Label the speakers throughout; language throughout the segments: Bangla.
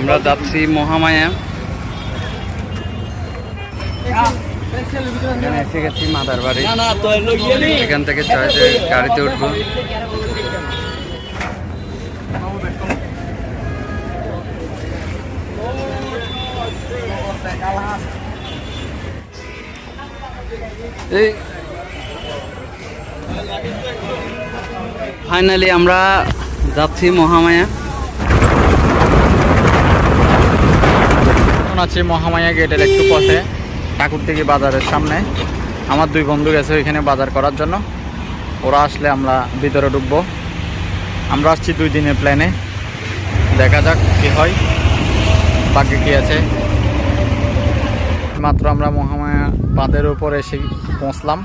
Speaker 1: আমরা যাচ্ছি মহামায়া। এসে গেছি মাদার বাড়ি। এখান থেকে গাড়িতে উঠবো। এই। ফাইনালি আমরা যাচ্ছি মহামায়া।
Speaker 2: আছি মহামায়া গেটের একটু পথে, ঠাকুর ঠাকুরদিঘি বাজারের সামনে। আমার দুই বন্ধু গেছে ওইখানে বাজার করার জন্য। ওরা আসলে আমরা ভিতরে ঢুকবো। আমরা আসছি দুই দিনের প্ল্যানে দেখা যাক কি হয়, বাকি কি আছে। মাত্র আমরা মহামায়া বাঁধের উপর এসে পৌঁছলাম।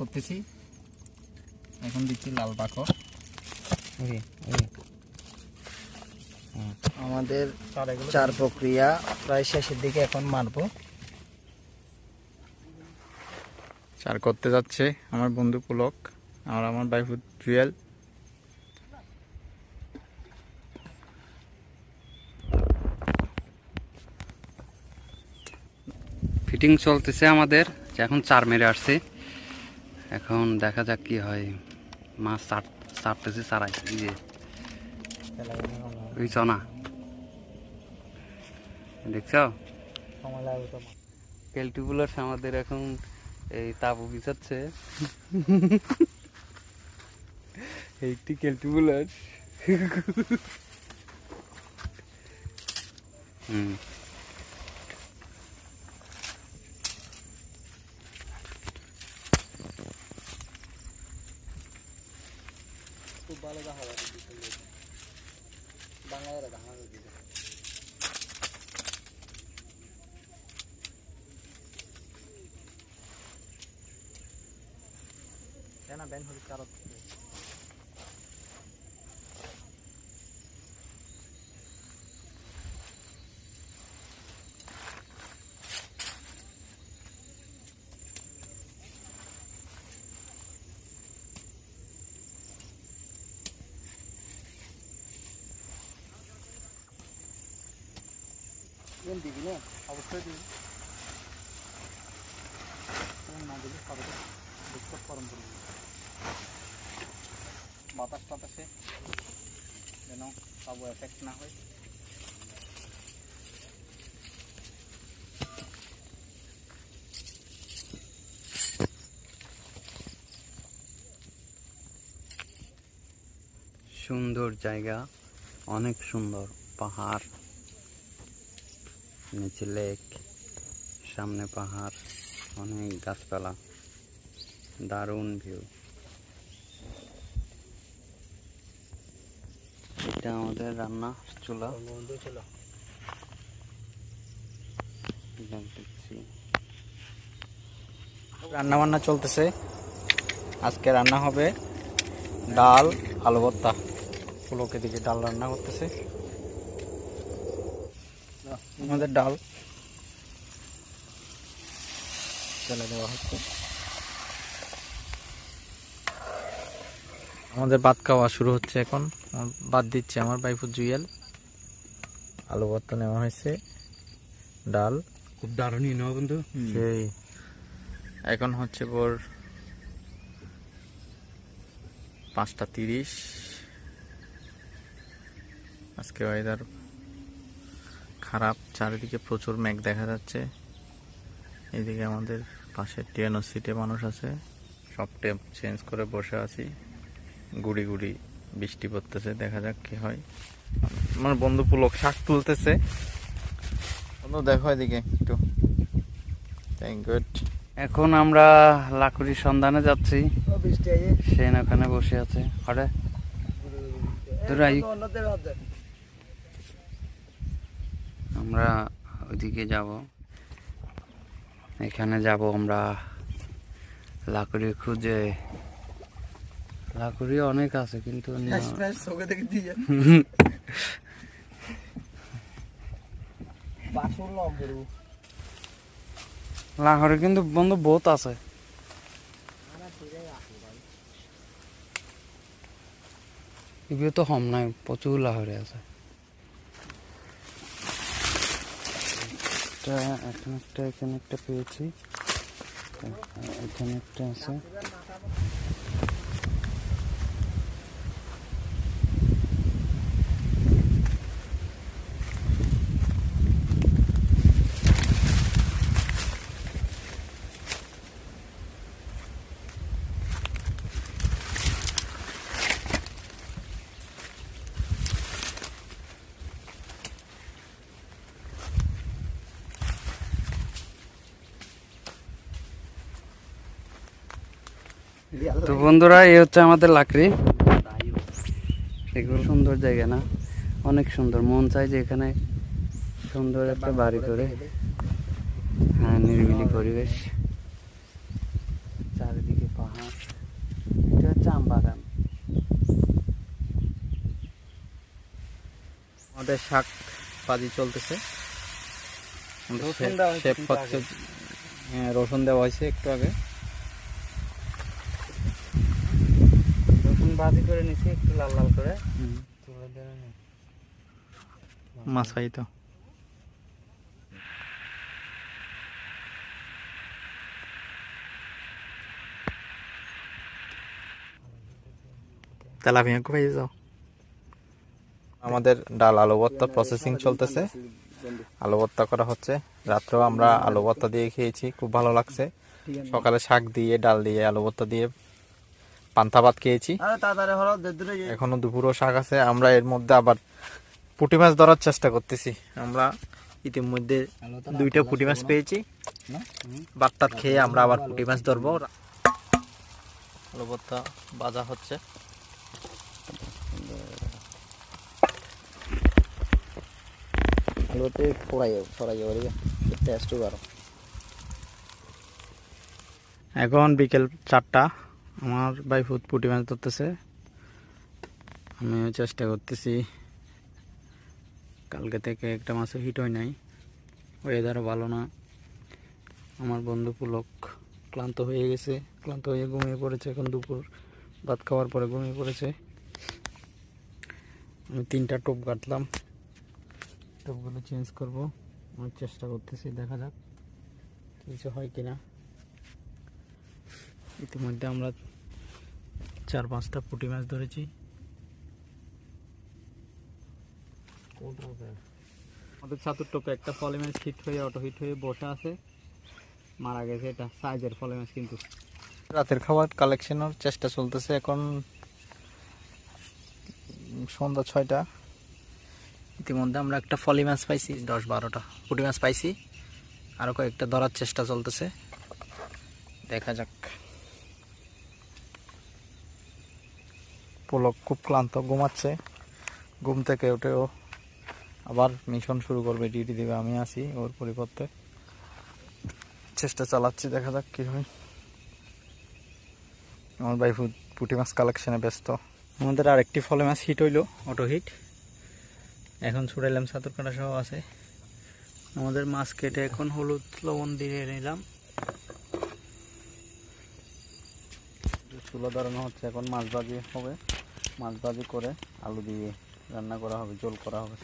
Speaker 2: করতেছি। এখন দিচ্ছি লাল পাখর।
Speaker 3: আমাদের চার প্রক্রিয়া প্রায় শেষের দিকে এখন মারবো।
Speaker 2: চার করতে যাচ্ছে আমার বন্ধু পুলক আর আমার বাইফ জুয়েল।
Speaker 1: ফিটিং চলতেছে আমাদের যে এখন চার মেরে আসছে। এখন দেখা যাক কি হয়। মাছ চাপ চাপতেছে চারাই এই যে। বুঝছ না দেখছ? কেলটুগুলোর আমাদের এখন, এই তাবু বিছাচ্ছে। এইটি কেলটুগুলোর হুম
Speaker 3: খুব ভালো দেখা যাবে বাংলায় দেখা যাবে কেন ব্যান হচ্ছে কারও দিন দিবি না অবশ্যই দিবি না দিলে সবাই ডিস্টার্ব করম করবি বাতাস বাতাসে যেন কাবু এফেক্ট না হয়।
Speaker 1: সুন্দর জায়গা, অনেক সুন্দর পাহাড়, নিচে লেক সামনে পাহাড়, অনেক গাছপালা, দারুণ ভিউ এটা আমাদের রান্না চুলা।
Speaker 2: রান্না বান্না চলতেছে। আজকে রান্না হবে ডাল, আলু ভর্তা। পুলকে দিকে ডাল রান্না করতেছে। আমাদের ডাল। চলে দেওয়া হচ্ছে। আমাদের ভাত খাওয়া শুরু হচ্ছে এখন। আমার ভাত দিচ্ছে আমার বাইফু জুয়েল। আলু ভর্তা নেওয়া হয়েছে ডাল।
Speaker 1: খুব দারুণ নেওয়া বন্ধু।
Speaker 2: সেই। এখন হচ্ছে ভোর পাঁচটা তিরিশ। আজকে ওয়েদার খারাপ চারিদিকে প্রচুর মেঘ দেখা যাচ্ছে। এদিকে আমাদের পাশে ও সিটে মানুষ আছে। সব টেপ চেঞ্জ করে বসে আছি। গুড়ি গুড়ি। বৃষ্টি পড়তেছে, দেখা যাক কি হয়। আমার বন্ধু পুলক শাক তুলতেছে। বন্ধু, দেখো এদিকে একটু। থ্যাংক
Speaker 1: এখন আমরা লাকুড়ির সন্ধানে যাচ্ছি। সেন ওখানে বসে আছে। হরে আমরা ওইদিকে যাব। এখানে যাব আমরা লাকড়ি খুঁজে। লাকুড়ি অনেক আছে কিন্তু
Speaker 3: চোখে
Speaker 1: লাহরে কিন্তু বন্ধু বহুত আছে। এগুলো তো হম নাই প্রচুর লাহরে আছে। এখানে একটা এখানে একটা পেয়েছি। এখানে একটা আছে। তো বন্ধুরা এই হচ্ছে আমাদের লাকড়ি। এগুলো সুন্দর জায়গা না? অনেক সুন্দর। মন চাই যে এখানে সুন্দর একটা বাড়ি করে। হ্যাঁ নিরিবিলি পরিবেশ। চারিদিকে পাহাড়। এটা হচ্ছে আম বাগান।
Speaker 2: আমাদের শাক পাজি চলতেছে। হ্যাঁ রসুন দেওয়া হয়েছে একটু আগে।
Speaker 1: ভাজি করে নিছি একটু লাল লাল করে।
Speaker 2: মাছ পাই তো। তেলাপিয়া কোথায় যাও? আমাদের ডাল আলু ভর্তা প্রসেসিং চলতেছে। আলু ভর্তা করা হচ্ছে। রাত্রেও আমরা আলু ভর্তা দিয়ে খেয়েছি খুব ভালো লাগছে। সকালে শাক দিয়ে ডাল দিয়ে আলু ভর্তা দিয়ে পান্তা ভাত খেয়েছি। এখনও দুপুরও শাক আছে আমরা এর মধ্যে আবার পুঁটি মাছ ধরার চেষ্টা করতেছি। আমরা ইতিমধ্যে দুইটা পুঁটি মাছ পেয়েছি। বাটটাত খেয়ে আমরা আবার পুঁটি মাছ ধরবো। বাজা হচ্ছে।
Speaker 3: আলুতে ফোড়াই ফোড়াই যাবে টেস্ট
Speaker 2: এখন বিকেল চারটা। আমার ভাই ফুট পুঁটি মাছ ধরতেছে। আমিও চেষ্টা করতেছি। কালকে থেকে একটা মাছও হিট হয় নাই। ওয়েদারও ভালো না। আমার বন্ধু পুলক ক্লান্ত হয়ে গেছে। ক্লান্ত হয়ে ঘুমিয়ে পড়েছে এখন দুপুর। ভাত খাওয়ার পরে ঘুমিয়ে পড়েছে। আমি তিনটা টোপ কাটলাম। টোপগুলো চেঞ্জ করব। আমি চেষ্টা করতেছি, দেখা যাক। কিছু হয় কিনা। ইতিমধ্যে আমরা চার পাঁচটা পুঁটি মাছ ধরেছি। আমাদের ছাতুর টোপে একটা ফলে মাছ হিট হয়ে অটো হিট হয়ে বসে আছে। মারা গেছে এটা সাইজের ফলে মাছ কিন্তু। রাতের খাবার কালেকশনের চেষ্টা চলতেছে এখন। সন্ধ্যা ছয়টা। ইতিমধ্যে আমরা একটা ফলি মাছ পাইছি দশ বারোটা পুঁটি মাছ পাইছি। আরও কয়েকটা ধরার চেষ্টা চলতেছে। দেখা যাক। পুলক খুব ক্লান্ত, ঘুমাচ্ছে। ঘুম থেকে উঠেও আবার মিশন শুরু করবে ডিউটি দিবে, আমি আসি ওর পরিবর্তে। চেষ্টা চালাচ্ছি, দেখা যাক কি হয়। আমার ভাই পুঁটি মাছ কালেকশনে ব্যস্ত। আমাদের আরেকটি ফলে মাছ হিট হইল অটো হিট এখন ছুটাইলাম সাঁতর কাটা সহ আছে। আমাদের মাছ কেটে এখন হলুদ লবণ দিয়ে নিলাম। চুলো ধরানো হচ্ছে, এখন মাছ ভাজি হবে। মাছ ভাজি করে আলু দিয়ে রান্না করা হবে, ঝোল করা হবে।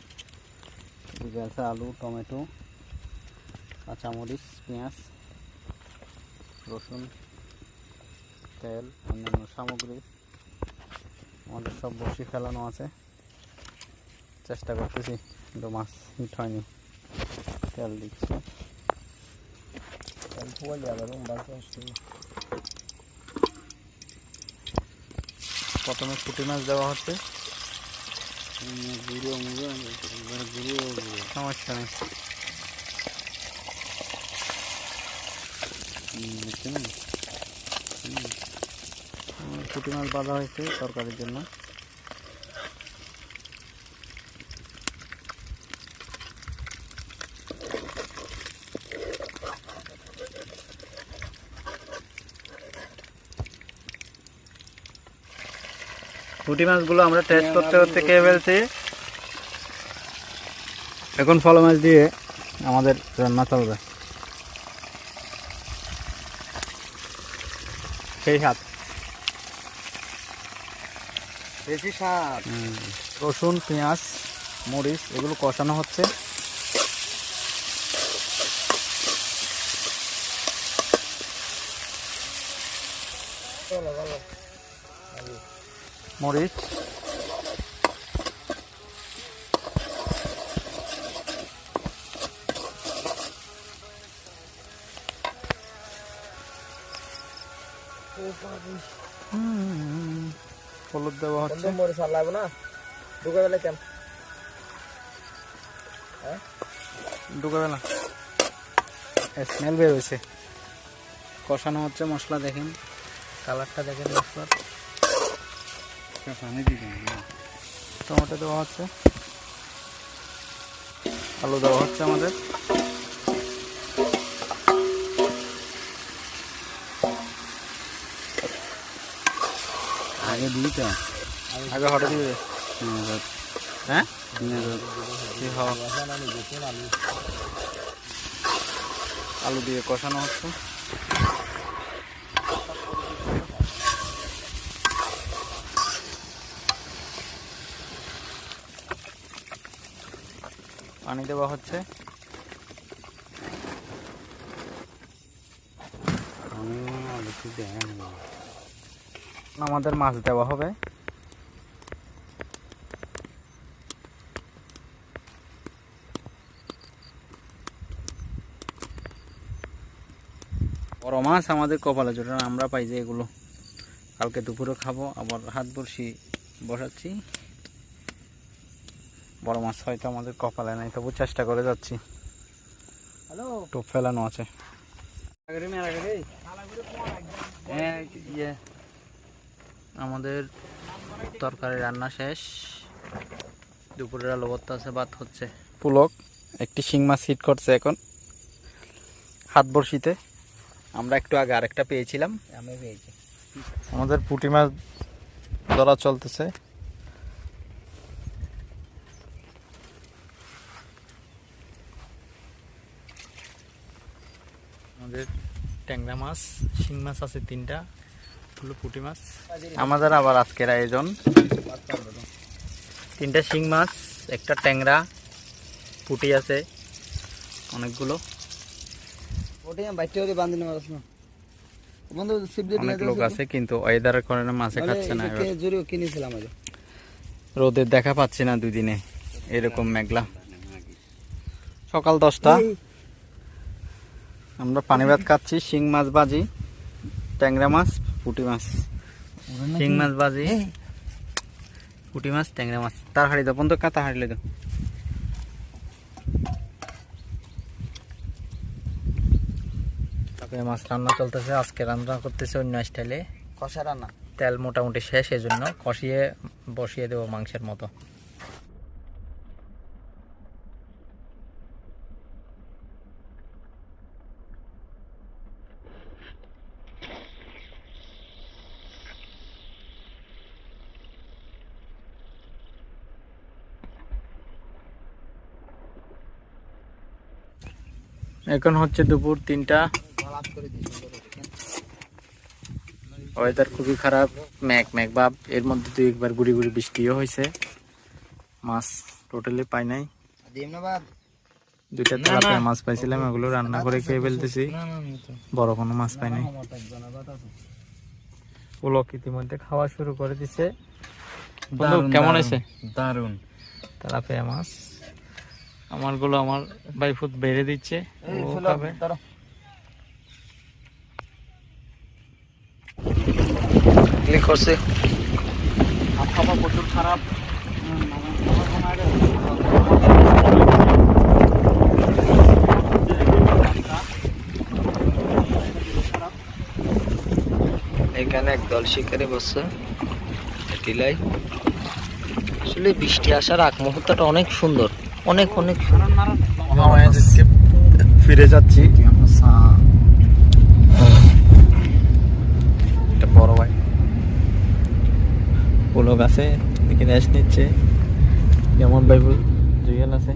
Speaker 2: এদিকে আছে আলু, টমেটো, কাঁচামরিচ, পেঁয়াজ, রসুন, তেল, অন্যান্য সামগ্রী। আমাদের সব বসি ফেলানো আছে। চেষ্টা করতেছি কিন্তু মাছ হিট হয়নি। তেল দিচ্ছি। তেল পোয়া যাবে প্রথমে পুঁটি মাছ দেওয়া হচ্ছে।
Speaker 1: গুঁড়ো
Speaker 2: সমস্যা নেই। পুঁটি মাছ বাঁধা হয়েছে সরকারের জন্য। পুঁটি মাছগুলো আমরা টেস্ট করতে করতে খেয়ে ফেলছি। এখন ফল মাছ দিয়ে আমাদের রান্না চলবে। সেই হাত
Speaker 3: বেশি
Speaker 1: সাপ
Speaker 2: রসুন পেঁয়াজ মরিচ এগুলো কষানো হচ্ছে। মরিচ। হলুদ দেওয়া হচ্ছে।
Speaker 3: মরে সার লাগবে না? গেলে কেন?
Speaker 2: ঢুকাবে না স্মেল বের হয়েছে। কষানো হচ্ছে মশলা দেখেন। কালারটা দেখেন মশলার।
Speaker 1: পানি দিবেন
Speaker 2: টমেটো দেওয়া হচ্ছে। আলু দেওয়া হচ্ছে আমাদের।
Speaker 1: আগে দিই তো।
Speaker 2: আগে হটে দিবে। হ্যাঁ? আলু দিয়ে কষানো হচ্ছে। পানি দেওয়া হচ্ছে। আমাদের মাছ দেওয়া হবে। বড় মাছ আমাদের কপালে জোটে আমরা পাই যে এগুলো। কালকে দুপুরে খাব আবার হাত বড়শি বসাচ্ছি। বড় মাছ হয়তো আমাদের কপালে নাই তবু চেষ্টা করে যাচ্ছি।
Speaker 3: হ্যালো?
Speaker 2: টোপ ফেলানো আছে। আমাদের তরকারি রান্না শেষ। দুপুরের আলো ভর্তা আছে ভাত হচ্ছে। পুলক একটি শিং মাছ হিট করছে এখন। হাত বড়শিতে। আমরা একটু আগে আরেকটা পেয়েছিলাম।
Speaker 3: আমি পেয়েছি।
Speaker 2: আমাদের পুঁটি মাছ ধরা চলতেছে। আমাদের ট্যাংরা মাছ শিং মাছ আছে তিনটা হলো পুঁটি মাছ। আমাদের আবার আজকের আয়োজন। তিনটা শিং মাছ একটা ট্যাংরা পুঁটি আছে অনেকগুলো। অনেক লোক আছে কিন্তু ওয়েদারের কারণে মাছে খাচ্ছে না রোদের দেখা পাচ্ছি না দুদিনে এরকম মেঘলা। সকাল দশটা। আমরা পানি ভাত খাচ্ছি শিং মাছ বাজি ট্যাংরা মাছ পুটি মাছ। শিং মাছ বাজি পুটি মাছ ট্যাংরা মাছ। তার হাড়ি দাও বন্ধু কাতা হাড়িলে দাও। তারপরে মাছ রান্না চলতেছে আজকে রান্না করতেছে অন্য স্টাইলে।
Speaker 3: কষা রান্না?
Speaker 2: তেল মোটামুটি শেষ এজন্য কষিয়ে বসিয়ে দেবো মাংসের মতো। এখন হচ্ছে দুপুর তিনটা। ওয়েদার খুবই খারাপ ম্যাক ম্যাক বাপ এর মধ্যে দুই একবার গুড়ি গুড়ি বৃষ্টিও হয়েছে। মাছ টোটালি পাই নাই। দুইটা তেলাপিয়া মাছ পাইছিলাম এগুলো রান্না করে খেয়ে ফেলতেছি।
Speaker 3: তো।
Speaker 2: বড় কোনো মাছ পাই নাই। পুলক ইতিমধ্যে খাওয়া শুরু করে দিছে। কেমন আছে
Speaker 1: দারুণ
Speaker 2: তেলাপিয়া মাছ। আমারগুলো আমার বাইফুট বেড়ে দিচ্ছে
Speaker 3: এই
Speaker 2: ও খাবে।
Speaker 3: ক্লিক করছে?
Speaker 2: খাবার প্রচুর খারাপ।
Speaker 3: এখানে একদল শিকারি বসছে টিলাই। আসলে বৃষ্টি আসার আগ মুহূর্তটা অনেক সুন্দর। অনেক অনেক।
Speaker 2: ফিরে যাচ্ছি। একটা বড় ভাই। পুলক আছে এদিকে রেস্ট নিচ্ছে। যেমন ভাই জুয়েল আছে।